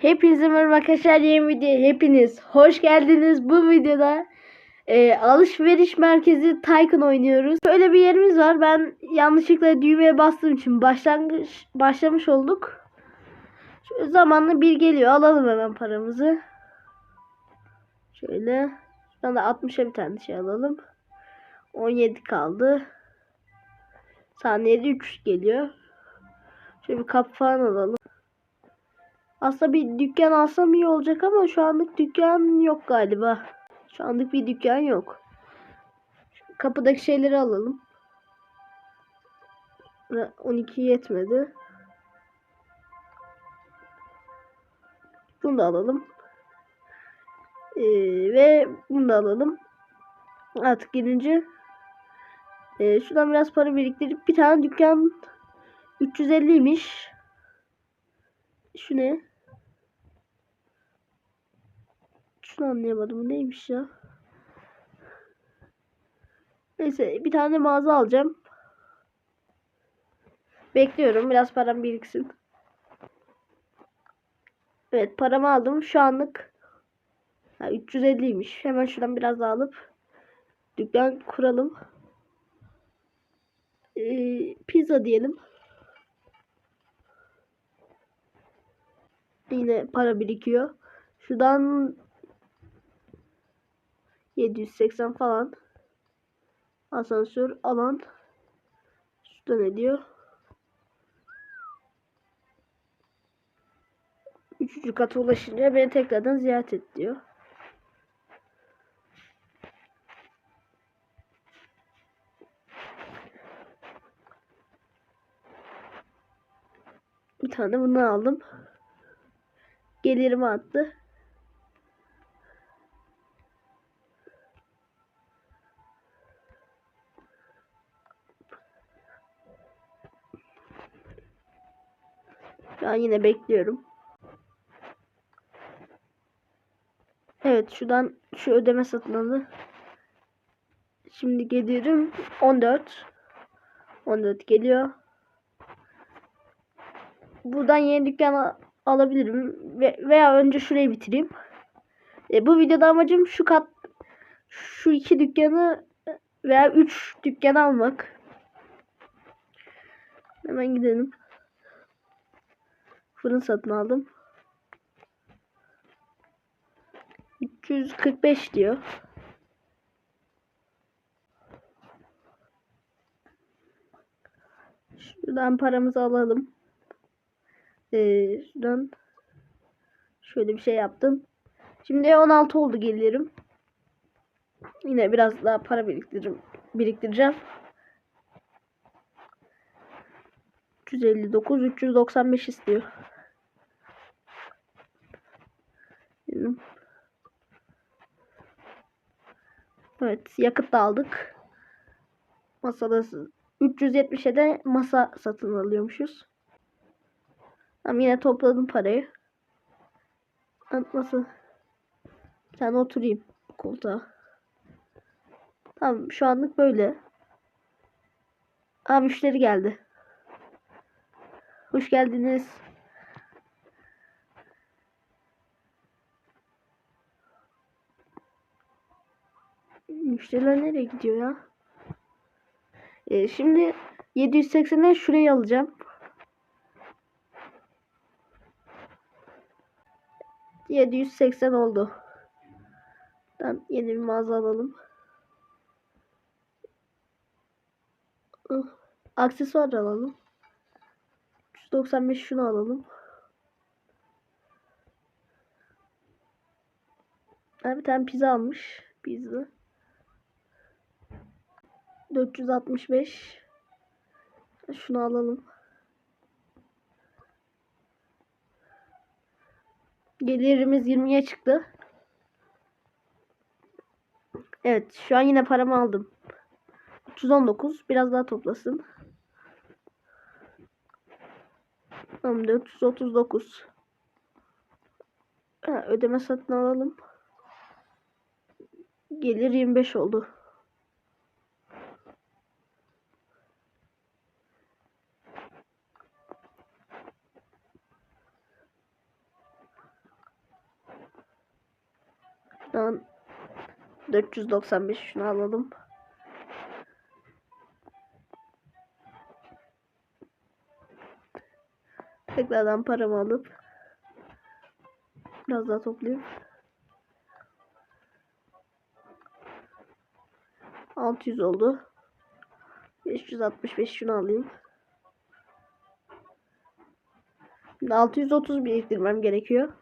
Hepinize merhaba arkadaşlar yeni videoya hepiniz hoş geldiniz. Bu videoda e, alışveriş merkezi Tycoon oynuyoruz. Böyle bir yerimiz var. Ben yanlışlıkla düğmeye bastığım için başlangıç başlamış olduk. Şu zamanla bir geliyor. Alalım hemen paramızı. Şöyle. Şuradan da 60'a bir tane şey alalım. 17 kaldı. Saniyede 3 geliyor. Şöyle bir kapı falan alalım. Aslında bir dükkan alsam iyi olacak ama şu anlık dükkan yok galiba. Şu anlık bir dükkan yok. Kapıdaki şeyleri alalım. Ve 12 yetmedi. Bunu da alalım. Ee, ve bunu da alalım. Artık gidince ee, şuradan biraz para biriktirip bir tane dükkan 350'ymiş. Şu? Şunu anlayamadım. Bu neymiş ya? Neyse bir tane mağaza alacağım. Bekliyorum. Biraz param biriksin. Evet paramı aldım. Şu anlık ha, 350'ymiş. Hemen şuradan biraz daha alıp dükkan kuralım. Ee, pizza diyelim. Yine para birikiyor. Şuradan 780 falan. Asansör alan. Şurada ne diyor? Üçüncü kata ulaşınca beni tekrardan ziyaret et diyor. Bir tane bunu aldım. Gelirimi attı. Ben yine bekliyorum. Evet şuradan şu ödeme satın aldı. Şimdi geliyorum. 14. 14 geliyor. Buradan yeni dükkan alabilirim. Ve, veya önce şurayı bitireyim. E, bu videoda amacım şu kat şu iki dükkanı veya üç dükkan almak. Hemen gidelim. Fırın satın aldım. 345 diyor. Şuradan paramızı alalım. Şuradan şöyle bir şey yaptım. Şimdi 16 oldu gelirim. Yine biraz daha para biriktireceğim. biriktireceğim. 359 395 istiyor. Evet yakıt da aldık. Masada 370'e de masa satın alıyormuşuz. Tamam yine topladım parayı. Nasıl? Sen oturayım koltuğa. Tamam şu anlık böyle. Aa müşteri geldi. Hoş geldiniz. Müşteriler nereye gidiyor ya? Ee, şimdi 780'e şurayı alacağım. Yedi yüz seksen oldu. Ben yeni bir mağaza alalım. Aksesuar alalım. 395 şunu alalım. Ben bir tane pizza almış. Pizza. 465. Şunu alalım. Gelirimiz 20'ye çıktı. Evet şu an yine paramı aldım. 319 biraz daha toplasın. Tamam 439. Ha, ödeme satın alalım. Gelir 25 oldu. An 495 şunu alalım. Tekrardan paramı alıp biraz daha toplayayım. 600 oldu. 565 şunu alayım. Şimdi 630 biriktirmem gerekiyor.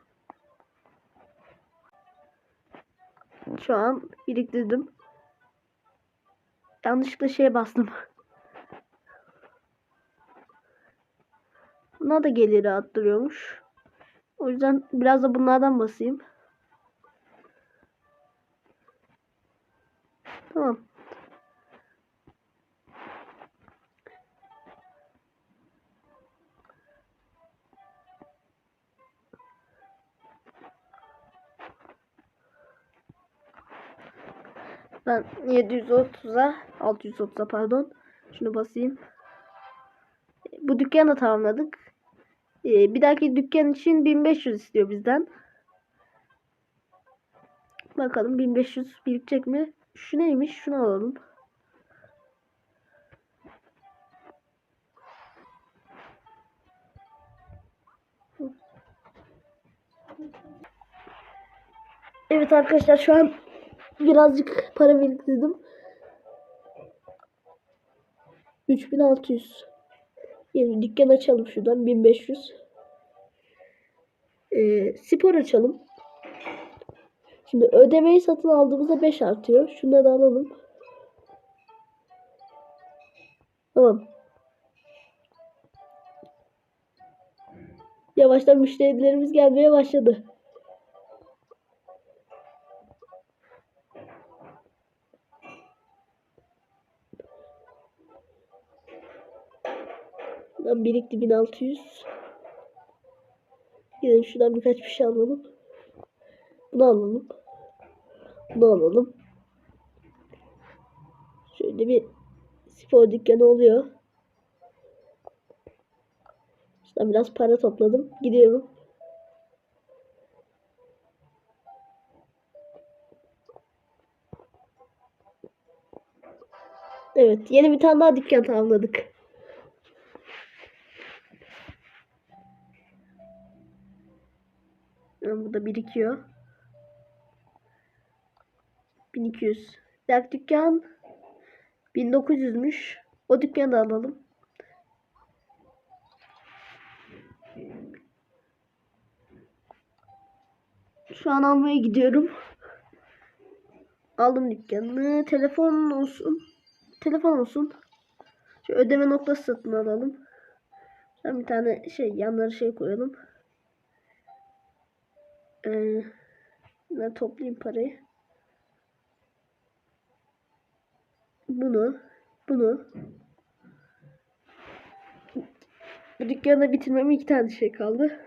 Şu an biriktirdim. Yanlışlıkla şeye bastım. Buna da geliri arttırıyormuş. O yüzden biraz da bunlardan basayım. Ben 730'a 630'a pardon. Şunu basayım. Bu dükkanı da tamamladık. Ee, bir dahaki dükkan için 1500 istiyor bizden. Bakalım 1500 birikecek mi? Şu neymiş? Şunu alalım. Evet arkadaşlar şu an birazcık para biriktirdim. 3600. Yeni dükkan açalım şuradan 1500. Ee, spor açalım. Şimdi ödemeyi satın aldığımızda 5 artıyor. Şunları da alalım. Tamam. Yavaştan müşterilerimiz gelmeye başladı. Şuradan birikti 1600. Gidelim şuradan birkaç bir şey alalım. Bunu alalım. Bunu alalım. Şöyle bir spor dükkanı oluyor. Şuradan biraz para topladım. Gidiyorum. Evet, yeni bir tane daha dükkan tamamladık. Birikiyor. 1200. Diğer dükkan 1900'müş. O dükkanı da alalım. Şu an almaya gidiyorum. Aldım dükkanını. Telefon olsun. Telefon olsun. Şu ödeme noktası satın alalım. Ben bir tane şey yanları şey koyalım. Ee, ben toplayayım parayı. Bunu, bunu. Bu dükkanı bitirmeme iki tane şey kaldı.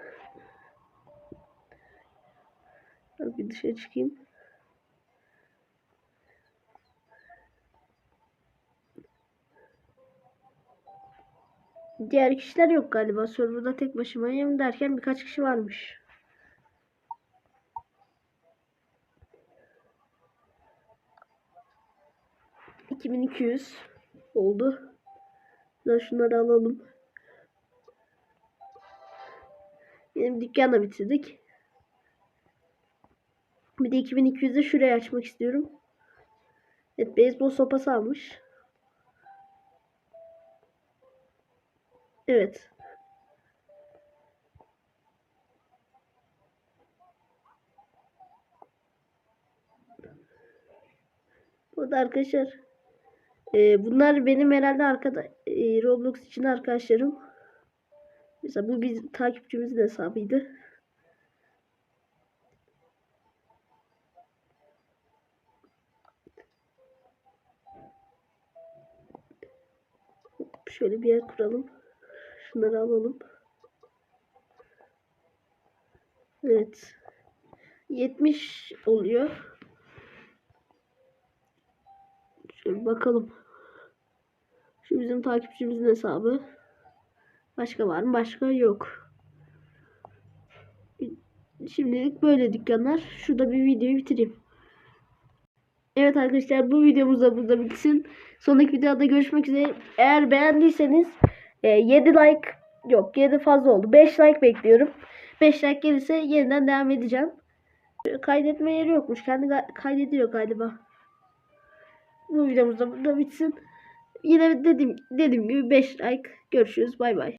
Bir dışarı çıkayım. Diğer kişiler yok galiba. Serverda tek başımayım derken birkaç kişi varmış. ...2200 oldu. Ben şunları alalım. Benim dükkanı bitirdik. Bir de 2200'de şurayı açmak istiyorum. Evet beyzbol sopası almış. Evet. Bu da arkadaşlar. E, bunlar benim herhalde arkada e, Roblox için arkadaşlarım. Mesela bu biz takipçimizin hesabıydı. Şöyle bir yer kuralım. Şunları alalım. Evet. 70 oluyor. Şöyle bakalım. Şu bizim takipçimizin hesabı. Başka var mı? Başka yok. Şimdilik böyle dükkanlar. Şurada bir videoyu bitireyim. Evet arkadaşlar bu videomuz da burada bitsin. Sonraki videoda görüşmek üzere. Eğer beğendiyseniz e, 7 like yok 7 fazla oldu. 5 like bekliyorum. 5 like gelirse yeniden devam edeceğim. Kaydetme yeri yokmuş. Kendi kaydediyor galiba. Bu videomuz da burada bitsin. Yine dediğim, dediğim gibi 5 like. Görüşürüz. Bay bay.